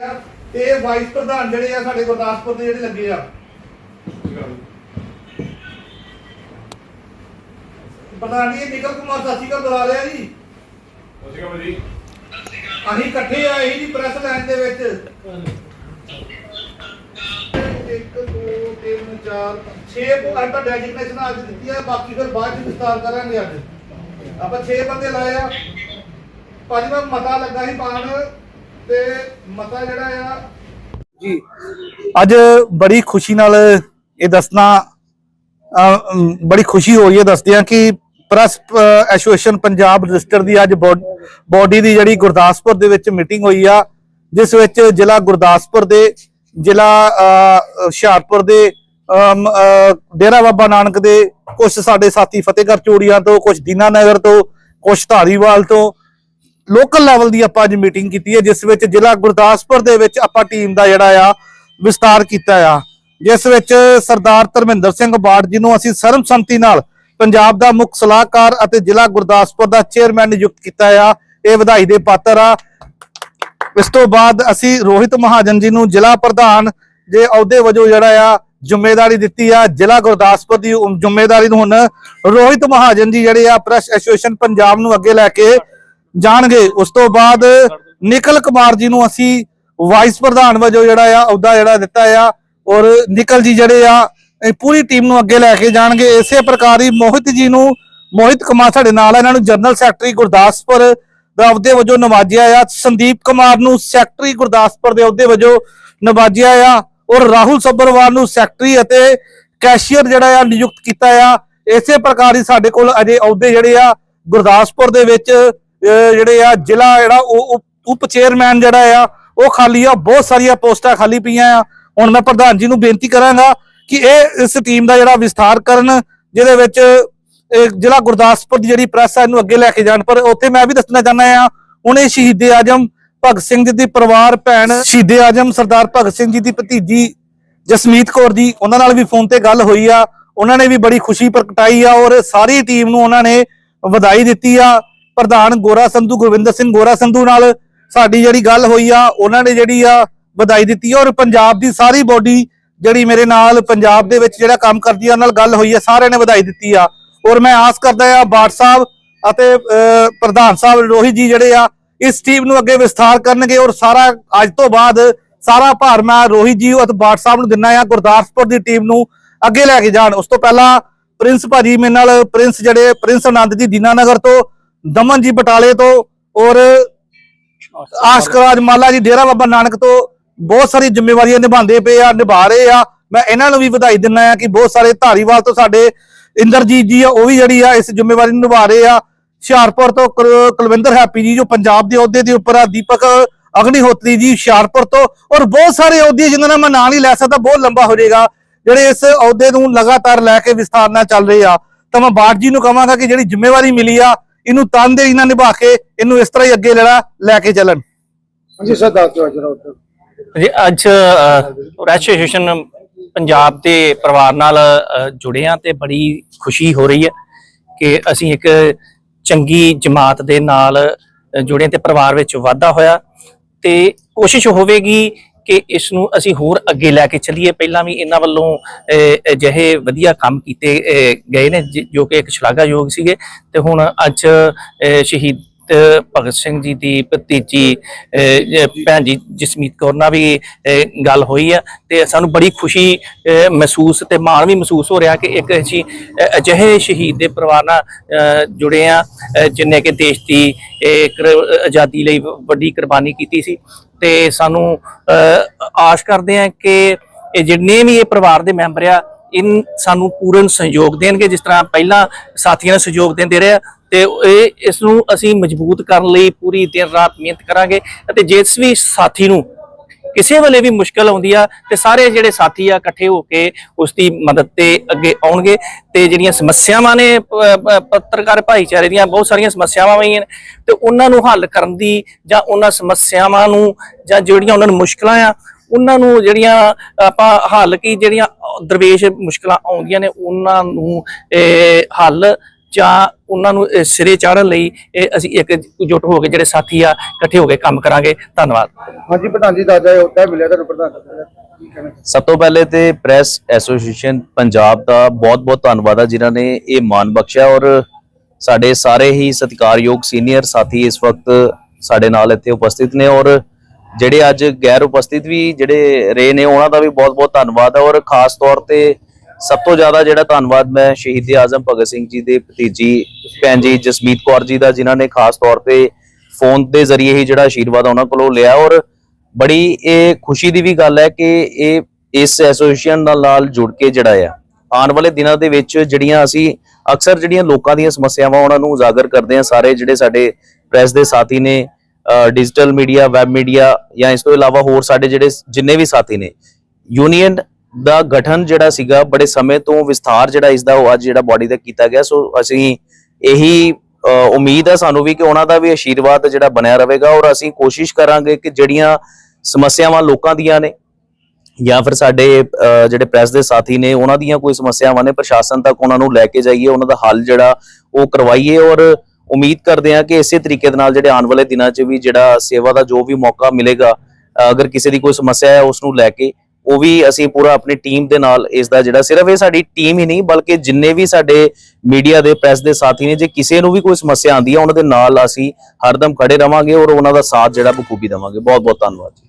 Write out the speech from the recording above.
ਇਹ ਵਾਈਸ ਪ੍ਰਧਾਨ ਜਿਹੜੇ ਆ ਸਾਡੇ ਗੁਰਦਾਸਪੁਰ ਦੇ ਜਿਹੜੇ ਲੱਗੇ ਆ। ਪ੍ਰਧਾਨ ਜੀ ਨਿਕਲ ਕੁਮਾਰ ਸਾਸੀ ਦਾ ਬੁਲਾ ਲਿਆ ਜੀ। ਅਸੀਂ ਇਕੱਠੇ ਆਏ ਸੀ ਜੀ ਪ੍ਰੈਸ ਲਾਈਨ ਦੇ ਵਿੱਚ। 1 2 3 4 6 ਅੱਜ ਤਾਂ ਡੈਜਿਗਨੇਸ਼ਨ ਅੱਜ ਦਿੱਤੀ ਆ ਬਾਕੀ ਫਿਰ ਬਾਅਦ ਚ ਵਿਸਤਾਰ ਕਰਾਂਗੇ ਅੱਜ। ਆਪਾਂ 6 ਬੰਦੇ ਲਾਏ ਆ। ਮੈਂ ਮਤਾ ਲੱਗਾ ਸੀ ਪਾਣ। ਤੇ ਮਤਾ ਜਿਹੜਾ ਆ ਜੀ। ਅੱਜ ਬੜੀ ਖੁਸ਼ੀ ਨਾਲ ਇਹ ਦੱਸਣਾ ਬੜੀ ਖੁਸ਼ੀ ਹੋ ਰਹੀ ਹੈ ਦੱਸਦੇ ਹਾਂ ਕਿ ਪ੍ਰੈਸ ਐਸੋਸੀਏਸ਼ਨ ਪੰਜਾਬ ਰਜਿਸਟਰ ਦੀ ਅੱਜ ਬੋਡੀ ਦੀ ਜਿਹੜੀ ਗੁਰਦਾਸਪੁਰ ਦੇ ਵਿੱਚ ਮੀਟਿੰਗ ਹੋਈ ਆ ਜਿਸ ਵਿੱਚ ਜ਼ਿਲ੍ਹਾ ਗੁਰਦਾਸਪੁਰ ਦੇ ਜ਼ਿਲ੍ਹਾ ਹੁਸ਼ਿਆਰਪੁਰ ਦੇ ਡੇਰਾ ਬਾਬਾ ਨਾਨਕ ਦੇ ਕੁਝ ਸਾਡੇ ਸਾਥੀ ਫਤਿਹਗੜ੍ਹ ਚੂੜੀਆਂ ਤੋਂ ਕੁਝ ਦੀਨਾਨਗਰ ਤੋਂ ਕੁਝ ਧਾਰੀਵਾਲ ਤੋਂ ਲੋਕਲ ਲੈਵਲ ਦੀ ਆਪਾਂ ਅੱਜ ਮੀਟਿੰਗ ਕੀਤੀ ਹੈ, ਜਿਸ ਵਿੱਚ ਜ਼ਿਲ੍ਹਾ ਗੁਰਦਾਸਪੁਰ ਦੇ ਵਿੱਚ ਆਪਾਂ ਟੀਮ ਦਾ ਜਿਹੜਾ ਆ, ਵਿਸਤਾਰ ਕੀਤਾ ਆ। ਜਿਸ ਵਿੱਚ ਸਰਦਾਰ ਧਰਮਿੰਦਰ ਸਿੰਘ ਬਾੜ ਜੀ ਨੂੰ ਅਸੀਂ ਸਰਬਸੰਮਤੀ ਨਾਲ ਪੰਜਾਬ ਦਾ ਮੁੱਖ ਸਲਾਹਕਾਰ ਅਤੇ ਜ਼ਿਲ੍ਹਾ ਗੁਰਦਾਸਪੁਰ ਦਾ ਚੇਅਰਮੈਨ ਨਿਯੁਕਤ ਕੀਤਾ ਆ। ਇਹ ਵਧਾਈ ਦੇ ਪਾਤਰ ਆ। ਇਸ ਤੋਂ ਬਾਅਦ ਅਸੀਂ ਰੋਹਿਤ ਮਹਾਜਨ ਜੀ ਨੂੰ ਜ਼ਿਲ੍ਹਾ ਪ੍ਰਧਾਨ ਦੇ ਅਹੁਦੇ ਵਜੋਂ ਜਿਹੜਾ ਆ, ਜ਼ਿੰਮੇਵਾਰੀ ਦਿੱਤੀ ਆ। ਜ਼ਿਲ੍ਹਾ ਗੁਰਦਾਸਪੁਰ ਦੀ ਉਮ- ਜ਼ਿੰਮੇਵਾਰੀ ਨੂੰ ਹੁਣ ਰੋਹਿਤ ਮਹਾਜਨ ਜੀ ਜਿਹੜੇ ਆ ਪ੍ਰੈਸ ਐਸੋਸੀਏਸ਼ਨ ਪੰਜਾਬ ਨੂੰ ਅੱਗੇ ਲੈ ਕੇ ਜਾਣਗੇ। ਉਸ ਤੋਂ ਬਾਅਦ ਨਿਕਲ ਕੁਮਾਰ ਜੀ ਨੂੰ ਅਸੀਂ ਵਾਈਸ ਪ੍ਰਧਾਨ ਵਜੋਂ ਜਿਹੜਾ ਆ, ਅਹੁਦਾ ਜਿਹੜਾ ਦਿੱਤਾ ਆ ਔਰ ਨਿਕਲ ਜੀ ਜਿਹੜੇ ਆ, ਇਹ ਪੂਰੀ ਟੀਮ ਨੂੰ ਅੱਗੇ ਲੈ ਕੇ ਜਾਣਗੇ। ਇਸੇ ਪ੍ਰਕਾਰ ਹੀ ਮੋਹਿਤ ਜੀ ਨੂੰ, ਮੋਹਿਤ ਕੁਮਾਰ ਸਾਡੇ ਨਾਲ ਆ, ਇਹਨਾਂ ਨੂੰ ਜਨਰਲ ਸੈਕਟਰੀ ਗੁਰਦਾਸਪੁਰ ਦਾ ਅਹੁਦੇ ਵਜੋਂ ਨਵਾਜਿਆ ਆ। ਸੰਦੀਪ ਕੁਮਾਰ ਨੂੰ ਸੈਕਟਰੀ ਗੁਰਦਾਸਪੁਰ ਦੇ ਅਹੁਦੇ ਵਜੋਂ ਨਵਾਜਿਆ ਆ ਔਰ ਰਾਹੁਲ ਸੱਬਰਵਾਲ ਨੂੰ ਸੈਕਟਰੀ ਅਤੇ ਕੈਸ਼ੀਅਰ ਜਿਹੜਾ ਆ ਨਿਯੁਕਤ ਕੀਤਾ ਆ। ਇਸੇ ਪ੍ਰਕਾਰ ਹੀ ਸਾਡੇ ਕੋਲ ਅਜੇ ਅਹੁਦੇ ਜਿਹੜੇ ਆ ਗੁਰਦਾਸਪੁਰ ਦੇ ਵਿੱਚ ਜਿਹੜੇ ਆ ਜ਼ਿਲ੍ਹਾ ਜਿਹੜਾ ਉਹ ਉਪ- ਉਪ ਚੇਅਰਮੈਨ ਜਿਹੜਾ ਆ, ਉਹ ਖਾਲੀ ਆ, ਬਹੁਤ ਸਾਰੀਆਂ ਪੋਸਟਾਂ ਖਾਲੀ ਪਈਆਂ ਆ। ਹੁਣ ਮੈਂ ਪ੍ਰਧਾਨ ਜੀ ਨੂੰ ਬੇਨਤੀ ਕਰਾਂਗਾ ਕਿ ਇਹ ਇਸ ਟੀਮ ਦਾ ਜਿਹੜਾ ਵਿਸਥਾਰ ਕਰਨ, ਜਿਹਦੇ ਵਿੱਚ ਜ਼ਿਲ੍ਹਾ ਗੁਰਦਾਸਪੁਰ ਦੀ ਜਿਹੜੀ ਪ੍ਰੈਸ ਆ, ਇਹਨੂੰ ਅੱਗੇ ਲੈ ਕੇ ਜਾਣ। ਪਰ ਉੱਥੇ ਮੈਂ ਵੀ ਦੱਸਣਾ ਚਾਹੁੰਦਾ ਆ, ਹੁਣੇ ਸ਼ਹੀਦੇ ਆਜਮ ਭਗਤ ਸਿੰਘ ਜੀ ਦੀ ਪਰਿਵਾਰ, ਭੈਣ ਸ਼ਹੀਦੇ ਆਜਮ ਸਰਦਾਰ ਭਗਤ ਸਿੰਘ ਜੀ ਦੀ ਭਤੀਜੀ ਜਸਮੀਤ ਕੌਰ ਜੀ, ਉਹਨਾਂ ਨਾਲ ਵੀ ਫੋਨ ਤੇ ਗੱਲ ਹੋਈ ਆ। ਉਹਨਾਂ ਨੇ ਵੀ ਬੜੀ ਖੁਸ਼ੀ ਪ੍ਰਗਟਾਈ ਆ ਔਰ ਸਾਰੀ ਟੀਮ ਨੂੰ ਉਹਨਾਂ ਨੇ ਵਧਾਈ ਦਿੱਤੀ ਆ। ਪ੍ਰਧਾਨ ਗੋਰਾ ਸੰਧੂ ਗੁਰਵਿੰਦਰ ਸਿੰਘ ਗੋਰਾ ਸੰਧੂ ਨਾਲ ਸਾਡੀ ਜਿਹੜੀ ਗੱਲ ਹੋਈ ਆ, ਉਹਨਾਂ ਨੇ ਜਿਹੜੀ ਆ ਵਧਾਈ ਦਿੱਤੀ ਔਰ ਪੰਜਾਬ ਦੀ ਸਾਰੀ ਬੋਡੀ ਜਿਹੜੀ ਮੇਰੇ ਨਾਲ ਪੰਜਾਬ ਦੇ ਵਿੱਚ ਜਿਹੜਾ ਕੰਮ ਕਰਦੀ ਆ, ਉਹਨਾਂ ਨਾਲ ਗੱਲ ਹੋਈ ਆ, ਸਾਰਿਆਂ ਨੇ ਵਧਾਈ ਦਿੱਤੀ ਆ। ਔਰ ਮੈਂ ਆਸ ਕਰਦਾ ਆ ਬਾਟ ਸਾਹਿਬ ਅਤੇ ਪ੍ਰਧਾਨ ਸਾਹਿਬ ਰੋਹਿਤ ਜੀ ਜਿਹੜੇ ਆ, ਇਸ ਟੀਮ ਨੂੰ ਅੱਗੇ ਵਿਸਥਾਰ ਕਰਨਗੇ ਔਰ ਸਾਰਾ ਅੱਜ ਤੋਂ ਬਾਅਦ ਸਾਰਾ ਭਾਰ ਮੈਂ ਰੋਹਿਤ ਜੀ ਅਤੇ ਬਾਟ ਸਾਹਿਬ ਨੂੰ ਦਿੰਨਾ ਆ, ਗੁਰਦਾਸਪੁਰ ਦੀ ਟੀਮ ਨੂੰ ਅੱਗੇ ਲੈ ਕੇ ਜਾਣ। ਉਸ ਤੋਂ ਪਹਿਲਾਂ ਪ੍ਰਿੰਸ ਭਾਜੀ ਮੇਰੇ ਨਾਲ, ਪ੍ਰਿੰਸ ਜਿਹੜੇ, ਪ੍ਰਿੰਸ ਆਨੰਦ ਜੀ ਦੀਨਾਨਗਰ ਤੋਂ ਦਮਨ ਜੀ ਬਟਾਲੇ ਤੋਂ ਔਰ ਆਸ਼ਕਰਾਜ ਮਾਲਾ ਜੀ, ਡੇਰਾ ਬਾਬਾ ਨਾਨਕ ਤੋਂ ਬਹੁਤ ਸਾਰੀ ਜ਼ਿੰਮੇਵਾਰੀਆਂ ਨਿਭਾਉਂਦੇ ਪਏ ਆ, ਨਿਭਾ ਰਹੇ ਆ। ਮੈਂ ਇਹਨਾਂ ਨੂੰ ਵੀ ਵਧਾਈ ਦਿੰਦਾ ਆ ਕਿ ਬਹੁਤ ਸਾਰੇ ਧਾਰੀਵਾਲ ਤੋਂ ਸਾਡੇ ਇੰਦਰਜੀਤ ਜੀ ਆ, ਉਹ ਵੀ ਜਿਹੜੀ ਆ ਇਸ ਜ਼ਿੰਮੇਵਾਰੀ ਨੂੰ ਨਿਭਾ ਰਹੇ ਆ। ਹੁਸ਼ਿਆਰਪੁਰ ਤੋਂ ਕੁਲ- ਕੁਲਵਿੰਦਰ ਹੈਪੀ ਜੀ ਜੋ ਪੰਜਾਬ ਦੇ ਅਹੁਦੇ ਦੇ ਉੱਪਰ ਆ, ਦੀਪਕ ਅਗਨੀਹੋਤਰੀ ਜੀ ਹੁਸ਼ਿਆਰਪੁਰ ਤੋਂ ਔਰ ਬਹੁਤ ਸਾਰੇ ਅਹੁਦੇ ਜਿਨ੍ਹਾਂ ਦਾ ਮੈਂ ਨਾਂ ਨਹੀਂ ਲੈ ਸਕਦਾ, ਬਹੁਤ ਲੰਬਾ ਹੋ ਜਾਏਗਾ। ਜਿਹੜੇ ਇਸ ਅਹੁਦੇ ਨੂੰ ਲਗਾਤਾਰ ਲੈ ਕੇ ਵਿਸਥਾਰ ਨਾਲ ਚੱਲ ਰਹੇ ਆ। ਤਾਂ ਮੈਂ ਬਾਟ ਜੀ ਨੂੰ ਕਹਾਂਗਾ ਕਿ ਜਿਹੜੀ ਜ਼ਿੰਮੇਵਾਰੀ ਮਿਲੀ ਆ ਇਹਨੂੰ ਤਨਦੇਹੀ ਨਾਲ ਨਿਭਾ ਕੇ ਇਹਨੂੰ ਇਸ ਤਰ੍ਹਾਂ ਹੀ ਅੱਗੇ ਲੈਣਾ ਲੈ ਕੇ ਚੱਲਣ। ਹਾਂਜੀ ਸਰ ਦੱਸ ਦਿਓ ਜਰਾ ਉੱਧਰ ਜੀ ਅੱਜ ਐਸੋਸੀਏਸ਼ਨ ਪੰਜਾਬ ਦੇ ਪਰਿਵਾਰ ਨਾਲ ਜੁੜੇ ਆ ਤੇ ਬੜੀ ਖੁਸ਼ੀ ਹੋ ਰਹੀ ਹੈ ਕਿ ਅਸੀਂ ਇੱਕ ਚੰਗੀ ਜਮਾਤ ਦੇ ਨਾਲ ਜੁੜੇ ਤੇ ਪਰਿਵਾਰ ਵਿੱਚ ਵਾਧਾ ਹੋਇਆ ਤੇ ਕੋਸ਼ਿਸ਼ ਹੋਵੇਗੀ ਕਿ ਇਸ ਨੂੰ ਅਸੀਂ ਹੋਰ ਅੱਗੇ ਲੈ ਕੇ ਚੱਲੀਏ। ਪਹਿਲਾਂ ਵੀ ਇਹਨਾਂ ਵੱਲੋਂ ਅ, ਅਜਿਹੇ ਵਧੀਆ ਕੰਮ ਕੀਤੇ ਗਏ ਨੇ ਜੋ ਕਿ ਇੱਕ ਸ਼ਲਾਘਾਯੋਗ ਸੀਗੇ। ਤੇ ਹੁਣ ਅੱਜ ਅ, ਸ਼ਹੀਦ ਭਗਤ ਸਿੰਘ ਜੀ ਦੀ ਭਤੀਜੀ ਭੈਣ ਜੀ ਜਸਮੀਤ ਕੌਰ ਨਾਲ ਵੀ ਗੱਲ ਹੋਈ ਆ ਤੇ ਸਾਨੂੰ ਬੜੀ ਖੁਸ਼ੀ ਮਹਿਸੂਸ ਤੇ ਮਾਣ ਵੀ ਮਹਿਸੂਸ ਹੋ ਰਿਹਾ ਕਿ ਇੱਕ ਅਸੀਂ ਅਜਿਹੇ ਸ਼ਹੀਦ ਦੇ ਪਰਿਵਾਰ ਨਾਲ ਜੁੜੇ ਆ ਅਹ, ਜਿਨ੍ਹਾਂ ਕਿ ਦੇਸ਼ ਦੀ ਆਜ਼ਾਦੀ ਲਈ ਵੱਡੀ ਕੁਰਬਾਨੀ ਕੀਤੀ ਸੀ। ਤੇ ਸਾਨੂੰ ਆਸ ਕਰਦੇ ਆ ਕਿ ਇਹ ਜਿੰਨੇ ਵੀ ਇਹ ਪਰਿਵਾਰ ਦੇ ਮੈਂਬਰ ਆ ਇਨ ਸਾਨੂੰ ਪੂਰਨ ਸਹਿਯੋਗ ਦੇਣਗੇ, ਜਿਸ ਤਰ੍ਹਾਂ ਪਹਿਲਾਂ ਸਾਥੀਆਂ ਨੇ ਸਹਿਯੋਗ ਦਿੰਦੇ ਰਹੇ ਆ, ਤੇ ਇਹ ਇਸ ਨੂੰ ਅਸੀਂ ਮਜ਼ਬੂਤ ਕਰਨ ਲਈ ਪੂਰੀ ਦਿਨ ਰਾਤ ਮਿਹਨਤ ਕਰਾਂਗੇ ਅਤੇ ਜਿਸ ਵੀ ਸਾਥੀ ਨੂੰ ਕਿਸੇ ਵੇਲੇ ਵੀ ਮੁਸ਼ਕਲ ਆਉਂਦੀ ਆ, ਤੇ ਸਾਰੇ ਜਿਹੜੇ ਸਾਥੀ ਆ ਇਕੱਠੇ ਹੋ ਕੇ ਉਸ ਦੀ ਮਦਦ ਤੇ ਅੱਗੇ ਆਉਣਗੇ। ਤੇ ਜਿਹੜੀਆਂ ਸਮੱਸਿਆਵਾਂ ਨੇ ਪੱਤਰਕਾਰ ਭਾਈਚਾਰੇ ਦੀਆਂ, ਬਹੁਤ ਸਾਰੀਆਂ ਸਮੱਸਿਆਵਾਂ ਆਈਆਂ ਨੇ, ਤੇ ਉਹਨਾਂ ਨੂੰ ਹੱਲ ਕਰਨ ਦੀ ਜਾਂ ਉਹਨਾਂ ਸਮੱਸਿਆਵਾਂ ਨੂੰ ਜਾਂ ਜਿਹੜੀਆਂ ਉਹਨਾਂ ਨੂੰ ਮੁਸ਼ਕਲਾਂ ਆ ਉਹਨਾਂ ਨੂੰ ਜਿਹੜੀਆਂ ਆਪਾਂ ਹੱਲ ਕੀ ਜਿਹੜੀਆਂ ਦਰਵੇਸ਼ ਮੁਸ਼ਕਲਾਂ ਆਉਂਦੀਆਂ ਨੇ ਉਹਨਾਂ ਨੂੰ ਇਹ ਹੱਲ ਜਾਂ ਉਹਨਾਂ ਨੂੰ ਇਹ ਸਿਰੇ ਚਾੜਨ ਲਈ ਇਹ ਅਸੀਂ ਇੱਕ ਜੁਟ ਹੋ ਕੇ ਜਿਹੜੇ ਸਾਥੀ ਆ ਇਕੱਠੇ ਹੋ ਕੇ ਕੰਮ ਕਰਾਂਗੇ। ਧੰਨਵਾਦ। ਹਾਂਜੀ ਪ੍ਰਧਾਨ ਜੀ ਦੱਸ ਦਿਓ ਉੱਤੇ ਮਿਲਿਆ ਤੁਹਾਨੂੰ ਪ੍ਰਧਾਨ ਸਭ ਤੋਂ ਪਹਿਲੇ ਤੇ ਪ੍ਰੈਸ ਐਸੋਸੀਏਸ਼ਨ ਪੰਜਾਬ ਦਾ ਬਹੁਤ-ਬਹੁਤ ਧੰਨਵਾਦ ਹੈ ਜਿਨ੍ਹਾਂ ਨੇ ਇਹ ਮਾਣ ਬਖਸ਼ਿਆ ਔਰ ਸਾਡੇ ਸਾਰੇ ਹੀ ਸਤਿਕਾਰਯੋਗ ਸੀਨੀਅਰ ਸਾਥੀ ਇਸ ਵਕਤ ਸਾਡੇ ਨਾਲ ਇੱਥੇ ਉਪਸਥਿਤ ਨੇ ਔਰ ਜਿਹੜੇ ਅੱਜ ਗੈਰ ਉਪਸਥਿਤ ਵੀ ਜਿਹੜੇ ਰਹੇ ਨੇ, ਉਹਨਾਂ ਦਾ ਵੀ ਬਹੁਤ-ਬਹੁਤ ਧੰਨਵਾਦ ਹੈ ਔਰ ਖਾਸ ਤੌਰ ਤੇ ਸਭ ਤੋਂ ਜ਼ਿਆਦਾ ਜਿਹੜਾ ਧੰਨਵਾਦ ਮੈਂ ਸ਼ਹੀਦ ਆਜ਼ਮ ਭਗਤ ਸਿੰਘ ਜੀ ਦੇ, ਭਤੀਜੀ ਭੈਣ ਜੀ ਜਸਮੀਤ ਕੌਰ ਜੀ ਦਾ, ਜਿਨ੍ਹਾਂ ਨੇ ਖਾਸ ਤੌਰ ਤੇ ਫੋਨ ਦੇ ਜ਼ਰੀਏ ਹੀ ਜਿਹੜਾ ਆਸ਼ੀਰਵਾਦ ਉਹਨਾਂ ਕੋਲੋਂ ਲਿਆ ਔਰ ਬੜੀ ਇਹ ਖੁਸ਼ੀ ਦੀ ਵੀ ਗੱਲ ਹੈ ਕਿ ਇਹ ਇਸ ਐਸੋਸੀਏਸ਼ਨ ਨਾਲ ਨਾਲ ਜੁੜ ਕੇ ਜਿਹੜਾ ਆ, ਆਉਣ ਵਾਲੇ ਦਿਨਾਂ ਦੇ ਵਿੱਚ ਜਿਹੜੀਆਂ ਅਸੀਂ ਅਕਸਰ ਜਿਹੜੀਆਂ ਲੋਕਾਂ ਦੀਆਂ ਸਮੱਸਿਆਵਾਂ ਉਹਨਾਂ ਨੂੰ ਉਜਾਗਰ ਕਰਦੇ ਆ ਸਾਰੇ ਜਿਹੜੇ ਸਾਡੇ ਪ੍ਰੈਸ ਦੇ ਸਾਥੀ ਨੇ ਡਿਜੀਟਲ ਮੀਡੀਆ ਵੈਬ ਮੀਡੀਆ ਜਾਂ ਇਸ ਤੋਂ ਇਲਾਵਾ ਹੋਰ ਸਾਡੇ ਜਿਹੜੇ ਜਿੰਨੇ ਵੀ ਸਾਥੀ ਨੇ ਯੂਨੀਅਨ ਦਾ ਗਠਨ ਜਿਹੜਾ ਸੀਗਾ ਬੜੇ ਸਮੇਂ ਤੋਂ ਵਿਸਥਾਰ ਜਿਹੜਾ ਇਸ ਦਾ ਉਹ ਅੱਜ ਜਿਹੜਾ ਬਾਡੀ ਦਾ ਕੀਤਾ ਗਿਆ। ਸੋ ਅਸੀਂ ਇਹੀ ਉਮੀਦ ਹੈ ਸਾਨੂੰ ਵੀ ਕਿ ਉਹਨਾਂ ਦਾ ਵੀ ਆਸ਼ੀਰਵਾਦ ਜਿਹੜਾ ਬਣਿਆ ਰਹੇਗਾ ਔਰ ਅਸੀਂ ਕੋਸ਼ਿਸ਼ ਕਰਾਂਗੇ ਕਿ ਜਿਹੜੀਆਂ ਸਮੱਸਿਆਵਾਂ ਲੋਕਾਂ ਦੀਆਂ ਨੇ ਜਾਂ ਫਿਰ ਸਾਡੇ ਜਿਹੜੇ ਪ੍ਰੈਸ ਦੇ ਸਾਥੀ ਨੇ, ਉਹਨਾਂ ਦੀਆਂ ਕੋਈ ਸਮੱਸਿਆਵਾਂ ਨੇ, ਪ੍ਰਸ਼ਾਸਨ ਤੱਕ ਉਹਨਾਂ ਨੂੰ ਲੈ ਕੇ ਜਾਈਏ, ਉਹਨਾਂ ਦਾ ਹੱਲ ਜਿਹੜਾ ਉਹ ਕਰਵਾਈਏ ਔਰ ਉਮੀਦ ਕਰਦੇ ਹਾਂ ਕਿ ਇਸੇ ਤਰੀਕੇ ਦੇ ਨਾਲ ਜਿਹੜੇ ਆਉਣ ਵਾਲੇ ਦਿਨਾਂ 'ਚ ਵੀ ਜਿਹੜਾ ਸੇਵਾ ਦਾ ਜੋ ਵੀ ਮੌਕਾ ਮਿਲੇਗਾ ਅਗਰ ਕਿਸੇ ਦੀ ਕੋਈ ਸਮੱਸਿਆ ਹੈ ਉਸ ਨੂੰ ਲੈ ਕੇ, ਉਹ ਵੀ ਅਸੀਂ ਪੂਰਾ ਆਪਣੀ ਟੀਮ ਦੇ ਨਾਲ ਇਸ ਦਾ ਜਿਹੜਾ ਸਿਰਫ ਇਹ ਸਾਡੀ ਟੀਮ ਹੀ ਨਹੀਂ, ਬਲਕਿ ਜਿੰਨੇ ਵੀ ਸਾਡੇ ਮੀਡੀਆ ਦੇ, ਪ੍ਰੈਸ ਦੇ ਸਾਥੀ ਨੇ, ਜੇ ਕਿਸੇ ਨੂੰ ਵੀ ਕੋਈ ਸਮੱਸਿਆ ਆਂਦੀ ਹੈ, ਉਹਨਾਂ ਦੇ ਨਾਲ ਅਸੀਂ ਹਰਦਮ ਖੜੇ ਰਵਾਂਗੇ ਔਰ ਉਹਨਾਂ ਦਾ ਸਾਥ ਜਿਹੜਾ ਬਖੂਬੀ ਦੇਵਾਂਗੇ। ਬਹੁਤ ਬਹੁਤ ਧੰਨਵਾਦ ਜੀ।